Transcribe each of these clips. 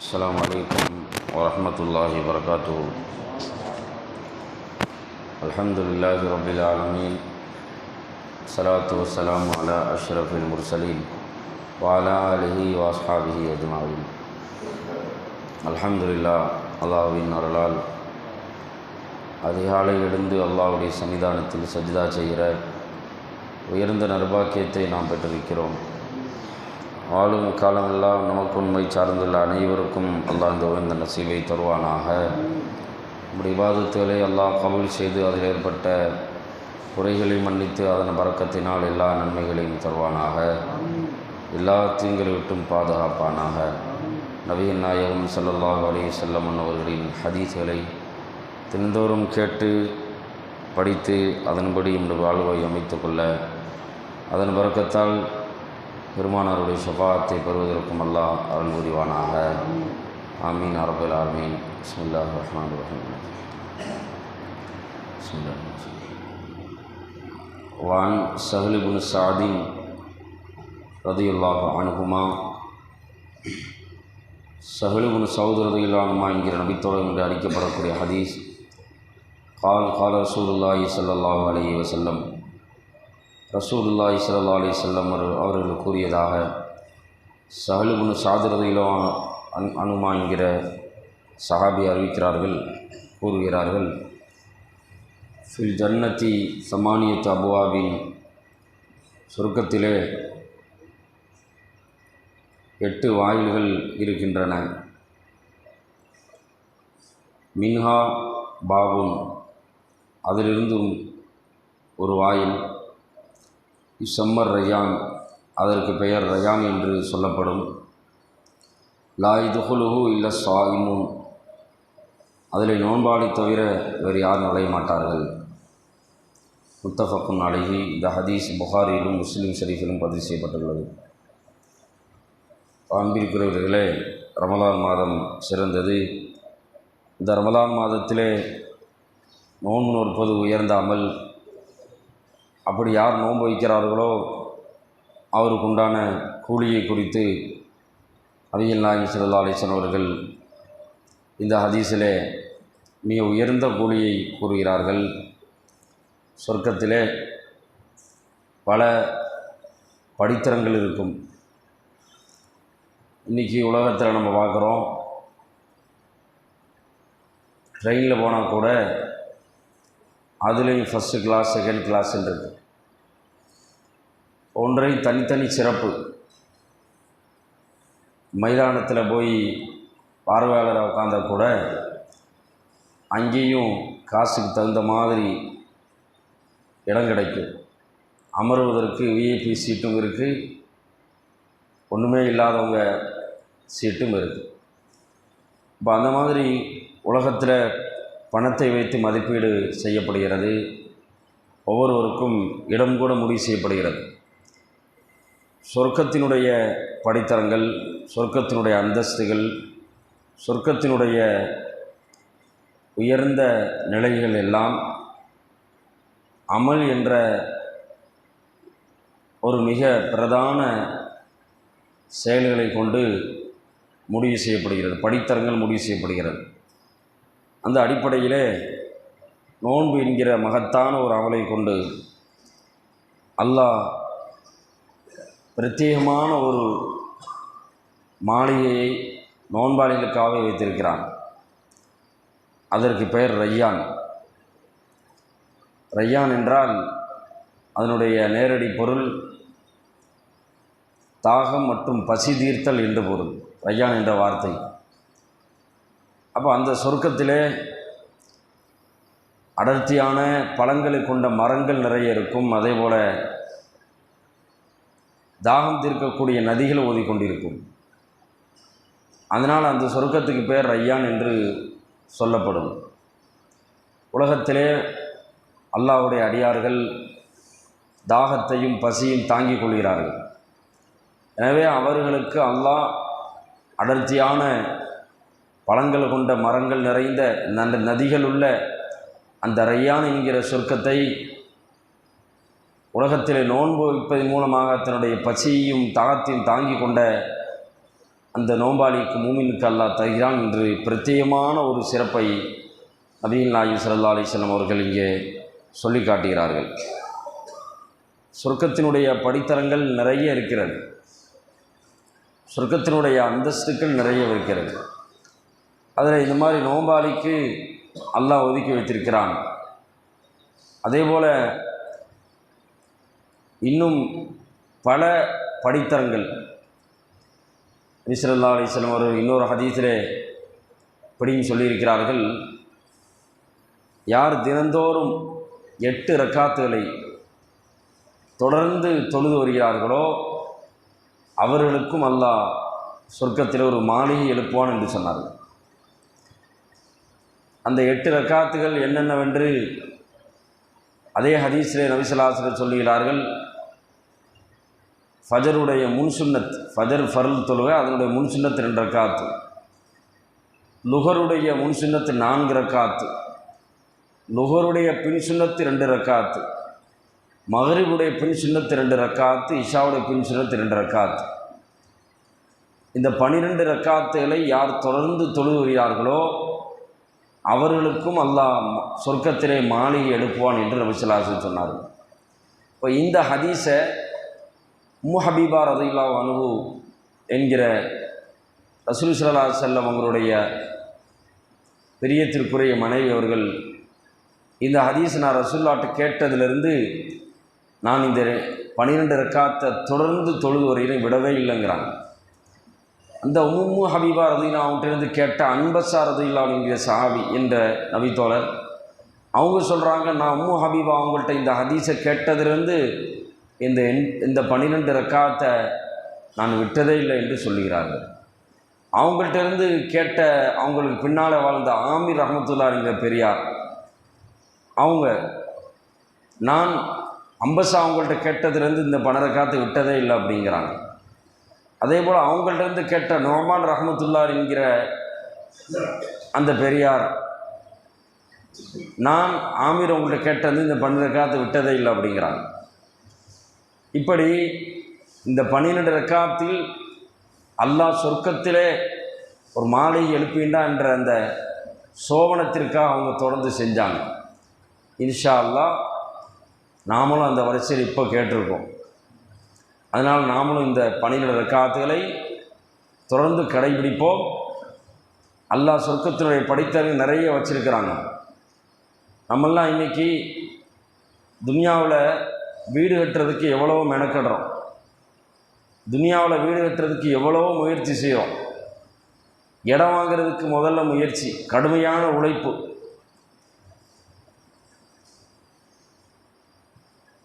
السلام عليكم ورحمة الله وبركاته الحمد لله رب العالمين الصلاة والسلام على أشرف المرسلين وعلى آله وأصحابه أجمعين الحمد لله அல்லாஹ்வின் அருளால் அதிகாலை எழுந்து அல்லாஹ்வுடைய சன்னிதானத்தில் சஜிதா செய்கிற உயர்ந்த நர்பாக்கியத்தை நாம் பெற்றிருக்கிறோம் வாழும் காலமெல்லாம் நமக்கு உண்மை சார்ந்துள்ள அனைவருக்கும் அல்லாஹ் இந்த நசீவை தருவானாக. நம்முடைய விவாதத்துகளை எல்லாம் கபல் செய்து அதில் ஏற்பட்ட குறைகளை மன்னித்து அதன் பறக்கத்தினால் எல்லா நன்மைகளையும் தருவானாக. எல்லா தீங்களை விட்டும் பாதுகாப்பானாக. நவீன் நாயகம் ஸல்லல்லாஹு அலி வஸல்லம் அவர்களின் ஹதீஸ்களை தினந்தோறும் கேட்டு படித்து அதன்படி நம்முடைய வாழ்வை அமைத்துக்கொள்ள அதன் பறக்கத்தால் பெருமானாருடைய ஷபாத்தை பெறுவதற்கும் அல்லாஹ் அருள் புரிவானாக. ஆமீன் அரபுல் ஆமீன் பிஸ்மில்லாஹ் ரஹ்மான் ரஹீம். வான் சஹலிபுன் சாதின் ரதியுல்லாஹ் அனுகுமா சஹலிபுன் சவுத் ரதியுல்லானுமா என்கிற நபித்தோடு என்று அழைக்கப்படக்கூடிய ஹதீஸ். கால் கால ரசூலுல்லாஹி ஸல்லல்லாஹு அலி வசல்லம் ரசூலுல்லாஹி ஸல்லல்லாஹு அலி வஸல்லம் அவர்கள் கூறியதாக சஹலுபுன் சாதிரதியிலோ அன் அனுமா என்கிற சஹாபி அறிவிக்கிறார்கள் கூறுகிறார்கள் ஃபில் ஜன்னதி சமானியத் அபுவாபின் சுருக்கத்திலே எட்டு வாயில்கள் இருக்கின்றன. மின்ஹா பாபுன் அதிலிருந்தும் ஒரு வாயில் இசம்மர் ரயான் அதற்கு பெயர் ரயான் என்று சொல்லப்படும். லாய் துகுலுஹு இல்லை சாயிமுன். அதில் நோன்பாளி தவிர வேறு யாரும் நுழைய மாட்டார்கள். முத்தஃபக்கும் அழகி இந்த ஹதீஸ் புகாரிலும் முஸ்லீம் ஷரீஃபிலும் பதிவு செய்யப்பட்டுள்ளது. அன்பிருக்கிறவர்களே ரமலான் மாதம் சிறந்தது. இந்த ரமலான் மாதத்திலே நோன்பு நோற்பது உயர்ந்தாமல் அப்படி யார் நோன்பு வைக்கிறார்களோ அவருக்கு உண்டான கூலியை குறித்து அபியல் நாயகி சிறல்லா அலிசன் அவர்கள் இந்த ஹதீஸிலே மிக உயர்ந்த கூலியை கூறுகிறார்கள். சொர்க்கத்திலே பல படித்திரங்கள் இருக்கும். இன்றைக்கி உலகத்தில் நம்ம பார்க்குறோம் ட்ரெயினில் போனால் கூட அதுலேயும் ஃபஸ்ட்டு கிளாஸ் செகண்ட் கிளாஸ்ன்றது ஒன்றையும் தனித்தனி சிறப்பு. மைதானத்தில் போய் பார்வையாளராக உட்காந்தா கூட அங்கேயும் காசுக்கு தகுந்த மாதிரி இடம் கிடைக்கும். அமருவதற்கு விஐபி சீட்டும் இருக்குது ஒன்றுமே இல்லாதவங்க சீட்டும் இருக்குது இப்போ அந்த மாதிரி உலகத்தில் பணத்தை வைத்து மதிப்பீடு செய்யப்படுகிறது. ஒவ்வொருவருக்கும் இடம் கூட முடிவு செய்யப்படுகிறது. சொர்க்கத்தினுடைய படித்தரங்கள் சொர்க்கத்தினுடைய அந்தஸ்துகள் சொர்க்கத்தினுடைய உயர்ந்த நிலைகள் எல்லாம் அமல் என்ற ஒரு மிக பிரதான செயல்களை கொண்டு முடிவு செய்யப்படுகிறது. படித்தரங்கள் முடிவு செய்யப்படுகிறது. அந்த அடிப்படையிலே நோன்பு என்கிற மகத்தான ஒரு அமலை கொண்டு அல்லாஹ் பிரத்யேகமான ஒரு மாளிகையை நோன்பாளிகளுக்காக வைத்திருக்கிறான். அதற்கு பெயர் ரையான். ரையான் என்றால் அதனுடைய நேரடி பொருள் தாகம் மற்றும் பசி தீர்த்தல் என்று பொருள். ரையான் என்ற வார்த்தை. அப்போ அந்த சொர்க்கத்திலே அடர்த்தியான பழங்களை கொண்ட மரங்கள் நிறைய இருக்கும். அதே போல் தாகம் தீர்க்கக்கூடிய நதிகள் ஓதிக்கொண்டிருக்கும். அதனால் அந்த சொர்க்கத்துக்கு பேர் ரையான் என்று சொல்லப்படும். உலகத்திலே அல்லாவுடைய அடியார்கள் தாகத்தையும் பசியும் தாங்கிக் கொள்கிறார்கள். எனவே அவர்களுக்கு அல்லாஹ் அடர்த்தியான பழங்கள் கொண்ட மரங்கள் நிறைந்த அந்த நதிகள் உள்ள அந்த ரையான் என்கிற சொர்க்கத்தை உலகத்தில் நோன்பு வைப்பதன் மூலமாக தன்னுடைய பசியையும் தாகத்தையும் தாங்கி கொண்ட அந்த நோம்பாளிக்கு மூமினுக்கு அல்லா தருகிறான் என்று பிரத்யேகமான ஒரு சிறப்பை நபிகள் நாயு சல்லா அலிஸ்லாம் அவர்கள் இங்கே சொல்லி காட்டுகிறார்கள். சொர்க்கத்தினுடைய படித்தரங்கள் நிறைய இருக்கிறது. சொர்க்கத்தினுடைய அந்தஸ்துக்கள் நிறைய இருக்கிறது. அதில் இந்த மாதிரி நோம்பாளிக்கு அல்லாஹ் ஒதுக்கி வைத்திருக்கிறான். அதே போல் இன்னும் பல படித்தரங்கள். நிசரல்லா அலிஸ்லம் ஒரு இன்னொரு ஹதீஸிலே இப்படியும் சொல்லியிருக்கிறார்கள். யார் தினந்தோறும் எட்டு ரக்காத்துகளை தொடர்ந்து தொழுது வருகிறார்களோ அவர்களுக்கும் அல்லாஹ் சொர்க்கத்தில் ஒரு மாளிகை எழுப்புவான் என்று சொன்னார்கள். அந்த எட்டு ரக்காத்துகள் என்னென்னவென்று அதே ஹதீஸ்ரே நபிசலாசர் சொல்லுகிறார்கள். ஃபஜருடைய முன்சுன்னத் ஃபஜர் ஃபருள் தொழுகை அதனுடைய முன்சுன்னத் ரெண்டு ரக்காத்து. லுகருடைய முன்சுன்னத்து நான்கு ரக்காத்து. லுகருடைய பின்சுன்னத்து ரெண்டு ரக்காத்து. மகரிபுடைய பின் சுன்னத்து ரெண்டு ரக்காத்து இஷாவுடைய பின்சுன்னத்து ரெண்டு ரக்காத்து. இந்த பனிரெண்டு ரக்காத்துகளை யார் தொடர்ந்து தொழுகிறார்களோ அவர்களுக்கும் அல்லாஹ் சொர்க்கத்திலே மாளிகை எடுப்புவான் என்று நபிசலாசன் சொன்னார் இப்போ இந்த ஹதீஸை முஹபீபா ஹபீபா ரதையில்லா அனுபு என்கிற ரசூல் சல்லா செல்லம் அவங்களுடைய பெரியத்திற்குரிய மனைவி அவர்கள் இந்த ஹதீஸ் நான் ரசூல்லாட்ட கேட்டதிலிருந்து நான் இந்த பனிரெண்டு ரக்காத்தை தொடர்ந்து தொழுது வரையிலும் விடவே இல்லைங்கிறாங்க. அந்த உம்மு ஹபீபா ரதீலா அவன்கிட்டருந்து கேட்ட அன்பசா ரதீலா என்கிற சஹாபி என்ற நபித்தோழர் அவங்க சொல்கிறாங்க நான் உம்மு ஹபீபா அவங்கள்ட்ட இந்த ஹதீஸை கேட்டதுலேருந்து இந்த இந்த பன்னிரெண்டு ரக்காத்தை நான் விட்டதே இல்லை என்று சொல்லுகிறார்கள். அவங்கள்ட்ட இருந்து கேட்ட அவங்களுக்கு பின்னால் வாழ்ந்த ஆமீர் ரஹமத்துல்லா என்கிற பெரியார் அவங்க நான் அம்பசா அவங்கள்ட்ட கேட்டதுலேருந்து இந்த பணரக்காத்தை விட்டதே இல்லை அப்படிங்கிறாங்க. அதே போல் அவங்கள்ட்ட கேட்ட நோமான் ரஹமத்துல்லார் என்கிற அந்த பெரியார் நான் ஆமீர் உங்கள்கிட்ட கேட்டது இந்த பன்னெண்டு ரக்காத்தை விட்டதே இல்லை அப்படிங்கிறாங்க. இப்படி இந்த பன்னிரெண்டு ரக்காத்தில் அல்லாஹ் சொர்க்கத்திலே ஒரு மாலை எழுப்பிண்டா என்ற அந்த சோபனத்திற்காக அவங்க தொடர்ந்து செஞ்சாங்க. இன்ஷா அல்லாஹ் நாமளும் அந்த வரிசையில் இப்போ கேட்டிருக்கோம். அதனால் நாமளும் இந்த பன்னிரெண்டு ரக்காத்துகளை தொடர்ந்து கடைபிடிப்போம். அல்லா சொர்க்கத்தினுடைய படித்தவங்க நிறைய வச்சுருக்கிறாங்க. நம்மெல்லாம் இன்றைக்கி துனியாவில் வீடு கட்டுறதுக்கு எவ்வளவோ மெனக்கடுறோம். துனியாவில் வீடு கட்டுறதுக்கு எவ்வளவோ முயற்சி செய்கிறோம் இடம் வாங்கிறதுக்கு முதல்ல முயற்சி கடுமையான உழைப்பு.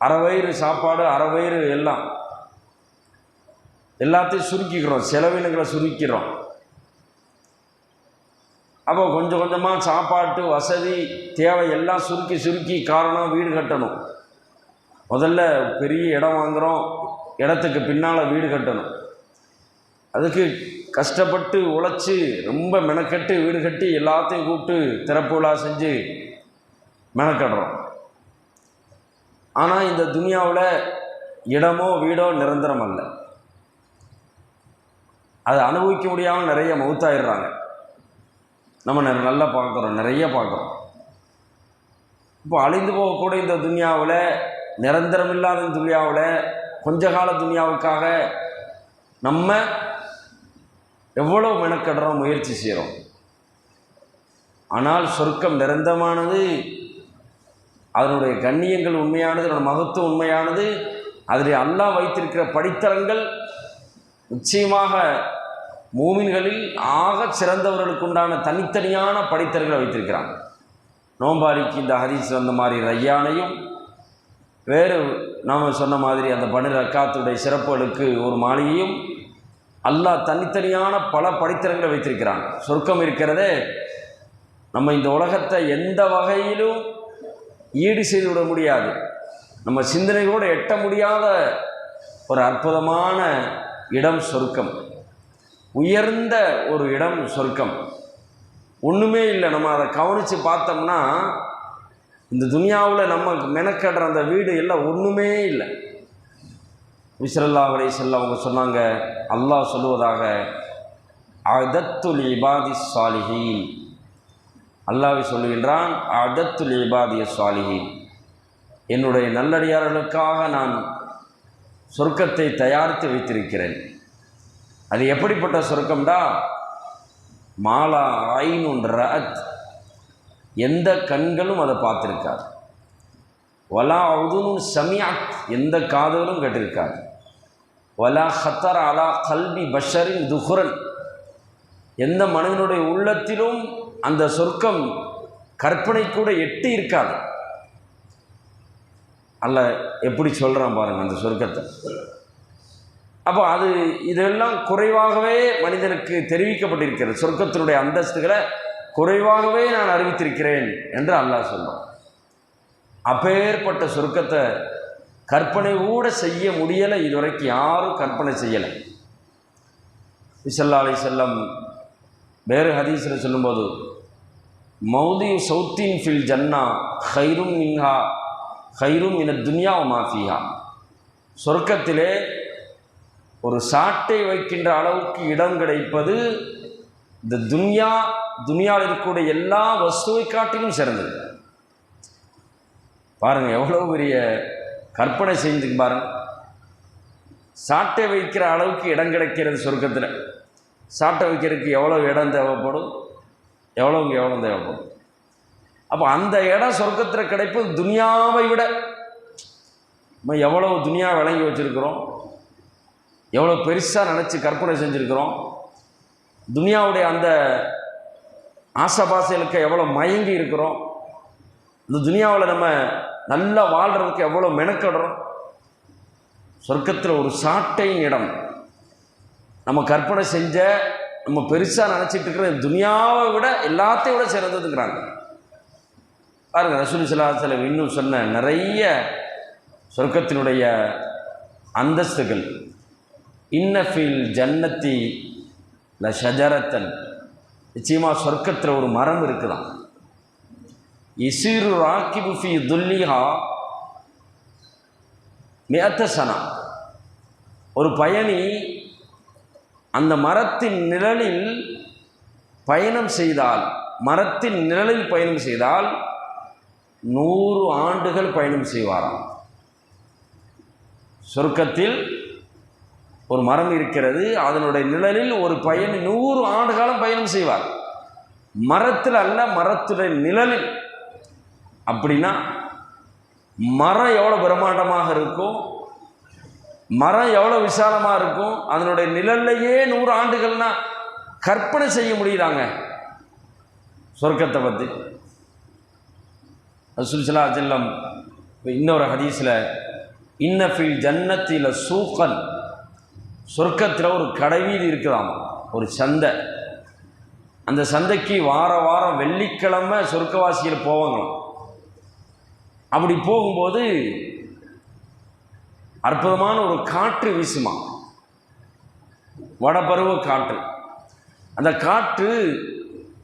அறவயிறு சாப்பாடு அறவயிறு எல்லாம் எல்லாத்தையும் சுருக்கிக்கிறோம் செலவினங்களை சுருக்கிறோம் அப்போ கொஞ்சம் கொஞ்சமாக சாப்பாட்டு வசதி தேவை எல்லாம் சுருக்கி சுருக்கி காரணம் வீடு கட்டணும். முதல்ல பெரிய இடம் வாங்குகிறோம் இடத்துக்கு பின்னால் வீடு கட்டணும். அதுக்கு கஷ்டப்பட்டு உழைச்சி ரொம்ப மெனக்கட்டு வீடு கட்டி எல்லாத்தையும் கூப்பிட்டு திறப்பு விழா செஞ்சு மெனக்கடுறோம். ஆனால் இந்த துனியாவில் இடமோ வீடோ நிரந்தரம் அல்ல. அதை அனுபவிக்க முடியாமல் நிறைய மவுத்தாயிடுறாங்க. நம்ம நல்லா பார்க்குறோம் நிறைய பார்க்குறோம். இப்போ அழிந்து போகக்கூடிய இந்த துனியாவில் நிரந்தரம் இல்லாத துன்யாவில் துனியாவில் கொஞ்ச கால துனியாவுக்காக நம்ம எவ்வளோ மெனக்கடுறோம் முயற்சி செய்கிறோம் ஆனால் சொர்க்கம் நிரந்தரமானது அதனுடைய கண்ணியங்கள் உண்மையானது அதனுடைய மகத்துவம் உண்மையானது அதில் அல்லாஹ் வைத்திருக்கிற படித்தரங்கள் நிச்சயமாக மூமின்களில் ஆகச் சிறந்தவர்களுக்கு உண்டான தனித்தனியான படித்தர்களை வைத்திருக்கிறாங்க நோம்பாரிக்கு இந்த ஹரிஸ் வந்த மாதிரி ரையானையும் வேறு நாம் சொன்ன மாதிரி அந்த பனிர அக்காத்துடைய சிறப்புகளுக்கு ஒரு மாளிகையும் அல்லாஹ் தனித்தனியான பல படித்தரங்களை வைத்திருக்கிறாங்க சொர்க்கம் இருக்கிறதே நம்ம இந்த உலகத்தை எந்த வகையிலும் ஈடு செய்து விட முடியாது. நம்ம சிந்தனைகளோடு எட்ட முடியாத ஒரு அற்புதமான இடம் சொர்க்கம். உயர்ந்த ஒரு இடம் சொர்க்கம். ஒன்றுமே இல்லை. நம்ம அதை கவனித்து பார்த்தோம்னா இந்த துனியாவில் நம்ம மெனக்கடுற அந்த வீடு எல்லாம் ஒன்றுமே இல்லை. விசரல்லா அலை செல்ல அவங்க சொன்னாங்க அல்லாஹ் சொல்லுவதாக அதத்துல் இபாதி சாலிஹீன் அல்லாஹ் சொல்லுகின்றான் அதத்துல் இபாதிய சாலிஹீன் என்னுடைய நல்லடியார்களுக்காக நான் சொர்க்கத்தை தயாரித்து வைத்திருக்கிறேன். அது எப்படிப்பட்ட சொர்க்கம்டா? மாலா ஆயினுன்ற ரஅத் எந்த கண்களும் அதை பார்த்துருக்காது. வலா உதுனும் சமியாத் எந்த காதுகளும் கேட்டிருக்காது. வலா ஹத்தர் அலா கல்வி பஷரின் துஹுரன். எந்த மனிதனுடைய உள்ளத்திலும் அந்த சொர்க்கம் கற்பனை கூட எட்டி இருக்காது. அல்ல எப்படி சொல்கிறான் பாருங்கள் அந்த சொர்க்கத்தை. அப்போ அது இதெல்லாம் குறைவாகவே மனிதனுக்கு தெரிவிக்கப்பட்டிருக்கிறது. சொர்க்கத்தினுடைய அந்தஸ்துகளை குறைவாகவே நான் அறிவித்திருக்கிறேன் என்று அல்லாஹ் சொல்றான். அப்பேற்பட்ட சொர்க்கத்தை கற்பனை கூட செய்ய முடியலை இதுவரைக்கும் யாரும் கற்பனை செய்யலை. விசல்லா அலி செல்லம் வேறு ஹதீஸில் சொல்லும்போது மௌதி சவுத்தின் ஃபில் ஜன்னா ஹைரும் மின்ஹா. ஹைரும் இன துன்யா மாஃபியா சொர்க்கத்திலே ஒரு சாட்டை வைக்கின்ற அளவுக்கு இடம் கிடைப்பது இந்த துன்யா துனியாவில் இருக்கக்கூடிய எல்லா வஸ்துவை காட்டிலும் சிறந்தது பாருங்க எவ்வளோ பெரிய கற்பனை செஞ்சு பாருங்க சாட்டை வைக்கிற அளவுக்கு இடம் கிடைக்கிறது சொர்க்கத்தில் சாட்டை வைக்கிறதுக்கு எவ்வளோ இடம் தேவைப்படும் எவ்வளவுக்கு எவ்வளோ தேவைப்படும் அப்போ அந்த இடம் சொர்க்கத்தில் கிடைப்பது துனியாவை விட. நம்ம எவ்வளோ துனியா விளங்கி வச்சுருக்கிறோம்? எவ்வளோ பெருசாக நினச்சி கற்பனை செஞ்சுருக்கிறோம்? துனியாவுடைய அந்த ஆசபாசைகளுக்கு எவ்வளோ மயங்கி இருக்கிறோம்? இந்த துனியாவில் நம்ம நல்லா வாழ்கிறதுக்கு எவ்வளோ மெனக்கடுறோம்? சொர்க்கத்தில் ஒரு சாட்டையின் இடம். நம்ம கற்பனை செஞ்ச நம்ம பெருசாக நினச்சிட்டு இருக்கிற துனியாவை விட எல்லாத்தையும் விட சிறந்ததுங்கிறாங்க. பாருங்கள் ரசூல் சலாஹலம் இன்னும் சொன்ன நிறைய சொர்க்கத்தினுடைய அந்தஸ்துகள். இன்னஃபில் ஜன்னத்தி ல ஷஜரத்தன். நிச்சயமாக சொர்க்கத்தில் ஒரு மரம் இருக்குதான் இசிறு ராக்கிபு ஃபி துல்லிஹா. மேத்தசனா சனா. ஒரு பயணி அந்த மரத்தின் நிழலில் பயணம் செய்தால் மரத்தின் நிழலில் பயணம் செய்தால் நூறு ஆண்டுகள் பயணம் செய்வாராம். சொர்க்கத்தில் ஒரு மரம் இருக்கிறது அதனுடைய நிழலில் ஒரு பயணி நூறு ஆண்டு காலம் பயணம் செய்வார். மரத்தில் அல்ல மரத்துடைய நிழலில். அப்படின்னா மரம் எவ்வளோ பிரம்மாண்டமாக இருக்கும் மரம் எவ்வளோ விசாலமாக இருக்கும் அதனுடைய நிழல்லையே நூறு ஆண்டுகள்னா கற்பனை செய்ய முடியுதாங்க? சொர்க்கத்தை பற்றி சுல்சலா செல்லம் இன்னொரு ஹதீஸில் இன்னஃபில் ஜன்னத்தில் சூக்கன் சொர்க்கத்தில் ஒரு கடைவீதி இருக்குதாம் ஒரு சந்தை. அந்த சந்தைக்கு வார வாரம் வெள்ளிக்கிழமை சொர்க்கவாசிகள் போவாங்களாம். அப்படி போகும்போது அற்புதமான ஒரு காற்று வீசுமா வடபருவ காற்று. அந்த காற்று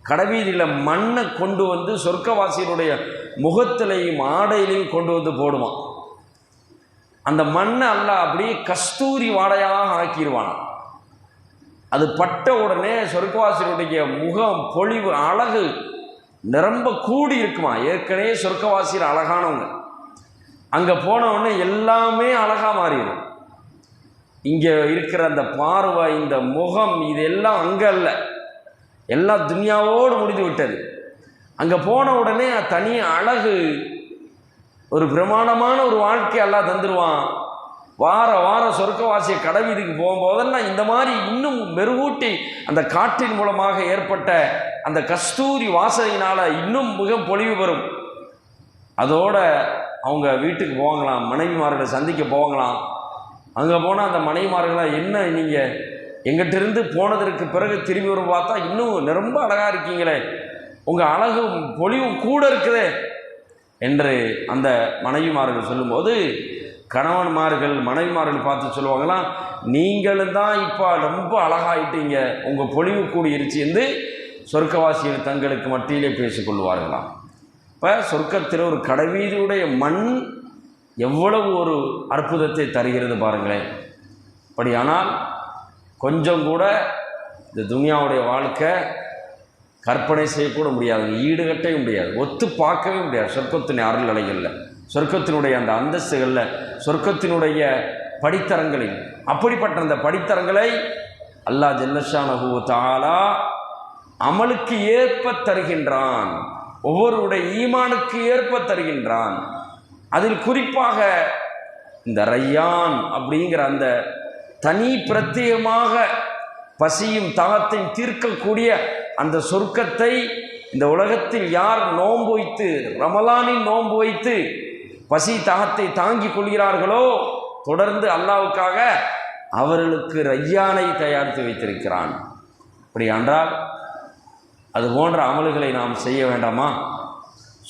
கடைவீதியில் மண்ணை கொண்டு வந்து சொர்க்கவாசியினுடைய முகத்திலையும் ஆடையிலையும் கொண்டு வந்து போடுவான். அந்த மண்ணை அல்ல அப்படியே கஸ்தூரி வாடையாக ஆக்கிடுவான் அது பட்ட உடனே சொர்க்கவாசியனுடைய முகம் பொழிவு அழகு நிரம்ப கூடி இருக்குமா? ஏற்கனவே சொர்க்கவாசியில் அழகானவங்க. அங்கே போனவுடனே எல்லாமே அழகாக மாறிடும். இங்கே இருக்கிற அந்த பார்வை இந்த முகம் இது எல்லாம் அங்கே அல்ல. எல்லாம் துனியாவோடு முடிந்து விட்டது. அங்கே போன உடனே தனி அழகு ஒரு பிரமாணமான ஒரு வாழ்க்கை எல்லாம் தந்துடுவான் வார வார சொர்க்கவாசிய கடவீதிக்கு போகும்போதெல்லாம் இந்த மாதிரி இன்னும் மெருகூட்டி அந்த காற்றின் மூலமாக ஏற்பட்ட அந்த கஸ்தூரி வாசனையினால் இன்னும் மிக பொழிவு பெறும். அதோட அவங்க வீட்டுக்கு போவாங்களாம் மனைவிமார்களை சந்திக்க போவாங்களாம் அங்கே போனால் அந்த மனைவிமார்களாக என்ன நீங்கள் எங்கிட்டிருந்து போனதற்கு பிறகு திரும்பி வரும் பார்த்தா இன்னும் ரொம்ப அழகாக இருக்கீங்களே உங்கள் அழகும் பொலிவும் கூட இருக்குதே என்று அந்த மனைவிமார்கள் சொல்லும்போது கணவன்மார்கள் மனைவிமார்கள் பார்த்து சொல்லுவாங்களாம் நீங்களும் தான் இப்போ ரொம்ப அழகாயிட்டீங்க. உங்கள் பொலிவு கூடியிருச்சு என்று சொர்க்கவாசிகள் தங்களுக்கு மத்தியிலே பேசிக்கொள்வார்களாம் இப்போ சொர்க்கத்தில் ஒரு கடைவீதியுடைய மண் எவ்வளவு ஒரு அற்புதத்தை தருகிறது பாருங்களேன். அப்படியானால் கொஞ்சம் கூட இந்த துனியாவுடைய வாழ்க்கை கற்பனை செய்யக்கூட முடியாது ஈடுகட்டவே முடியாது ஒத்து பார்க்கவே முடியாது. சொர்க்கத்தின் அருள் அலைகளில் சொர்க்கத்தினுடைய அந்த அந்தஸ்துகளில் சொர்க்கத்தினுடைய படித்தரங்களில். அப்படிப்பட்ட அந்த படித்தரங்களை அல்லாஹ் ஜல்லஷானஹு தாலா அமலுக்கு ஏற்ப தருகின்றான். ஒவ்வொருடைய ஈமானுக்கு ஏற்ப தருகின்றான். அதில் குறிப்பாக இந்த ரையான் அப்படிங்கிற அந்த தனி பிரத்யேகமாக பசியும் தாகத்தையும் தீர்க்கக்கூடிய அந்த சொர்க்கத்தை இந்த உலகத்தில் யார் நோன்பு வைத்து ரமலானின் நோன்பு வைத்து பசி தாகத்தை தாங்கிக் கொள்கிறார்களோ தொடர்ந்து அல்லாவுக்காக அவர்களுக்கு ரையானை தயாரித்து வைத்திருக்கிறான். அப்படி என்றால் அது போன்ற அமல்களை நாம் செய்ய வேண்டாமா?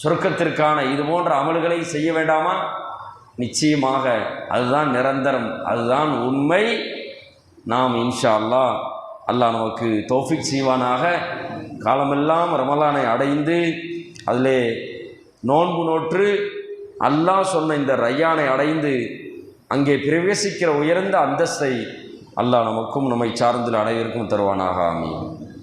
சொர்க்கத்திற்கான இது போன்ற அமல்களை செய்ய வேண்டாமா? நிச்சயமாக அதுதான் நிரந்தரம் அதுதான் உண்மை. நாம் இன்ஷா அல்லாஹ் அல்லாஹ் நமக்கு தோஃபிக் செய்வானாக. காலமெல்லாம் ரமலானை அடைந்து அதிலே நோன்பு நோற்று அல்லாஹ் சொன்ன இந்த ரையானை அடைந்து அங்கே பிரவேசிக்கிற உயர்ந்த அந்தஸ்தை அல்லாஹ் நமக்கும் நம்மை சார்ந்த அனைவருக்கும் தருவானாக ஆமீன்.